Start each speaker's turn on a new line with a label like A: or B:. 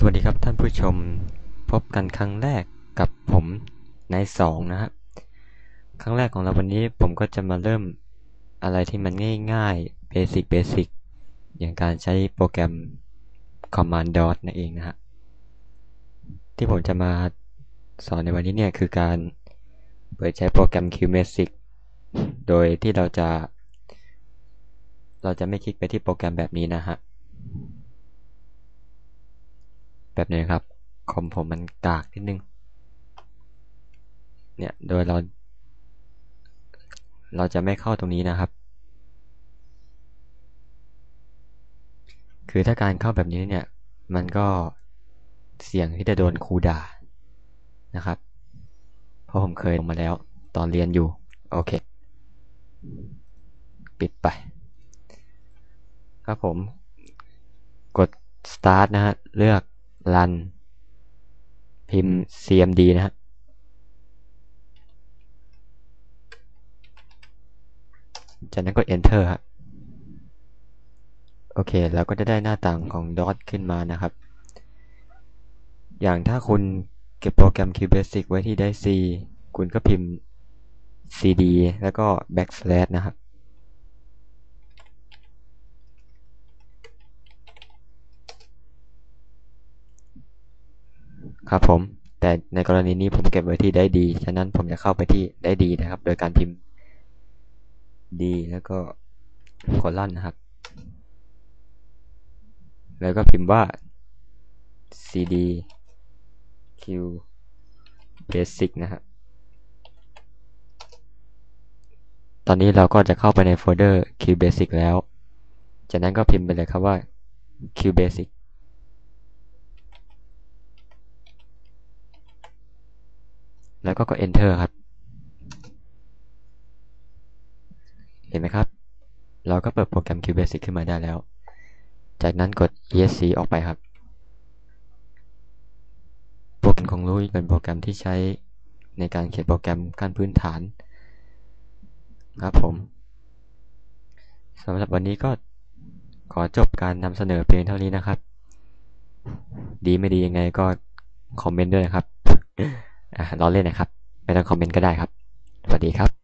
A: สวัสดีครับท่านผู้ชมพบกันครั้งแรกกับผมในสองนะครับครั้งแรกของเราวันนี้ผมก็จะมาเริ่มอะไรที่มันง่ายๆเบสิกเบสิกอย่างการใช้โปรแกรม Command Dot นั่นเองนะฮะที่ผมจะมาสอนในวันนี้เนี่ยคือการเปิดใช้โปรแกรม QMagic โดยที่เราจะ เราจะไม่คลิกไปที่โปรแกรมแบบนี้นะฮะ แบบนี้ครับ คอมผมมันกากนิดนึง เนี่ย โดยเรา เราจะไม่เข้าตรงนี้นะครับ คือถ้าการเข้าแบบนี้เนี่ย มันก็เสี่ยงที่จะโดนครูด่านะครับ เพราะผมเคยลงมาแล้วตอนเรียนอยู่ โอเค ปิดไป ครับผม กด start นะฮะ เลือก run พิมพ์ cmd นะฮะจากนั้นกด enter ฮะโอเคแล้วก็จะได้หน้าต่างของ dot ขึ้นมานะครับ อย่างถ้าคุณเก็บโปรแกรม QBasic ไว้ที่ได้ C คุณก็พิมพ์ cd แล้วก็ backslash นะครับ ครับผม แต่ในกรณีนี้ผมเก็บไว้ที่ได้ดี ฉะนั้นผมจะเข้าไปที่ได้ดีนะครับ โดยการพิมพ์ d แล้วก็คอลันนะครับ แล้วก็พิมพ์ว่า cd q basic นะครับ ตอนนี้เราก็จะเข้าไปในโฟลเดอร์ q basic แล้ว จากนั้นก็พิมพ์ไปเลยครับว่า q basic แล้วก็กด enter ครับ เห็นไหมครับ เราก็เปิดโปรแกรม QBasic ขึ้นมาได้แล้ว จากนั้นกด ESC ออกไปครับ โปรแกรมของรู้เป็นโปรแกรมที่ใช้ในการเขียนโปรแกรมขั้นพื้นฐานครับผมสำหรับวันนี้ก็ขอจบการนำเสนอเพียงเท่านี้นะครับ ดีไม่ดียังไงก็คอมเมนต์ด้วยนะครับ อะเราเล่นนะครับ ไม่ต้องคอมเมนต์ก็ได้ครับ สวัสดีครับ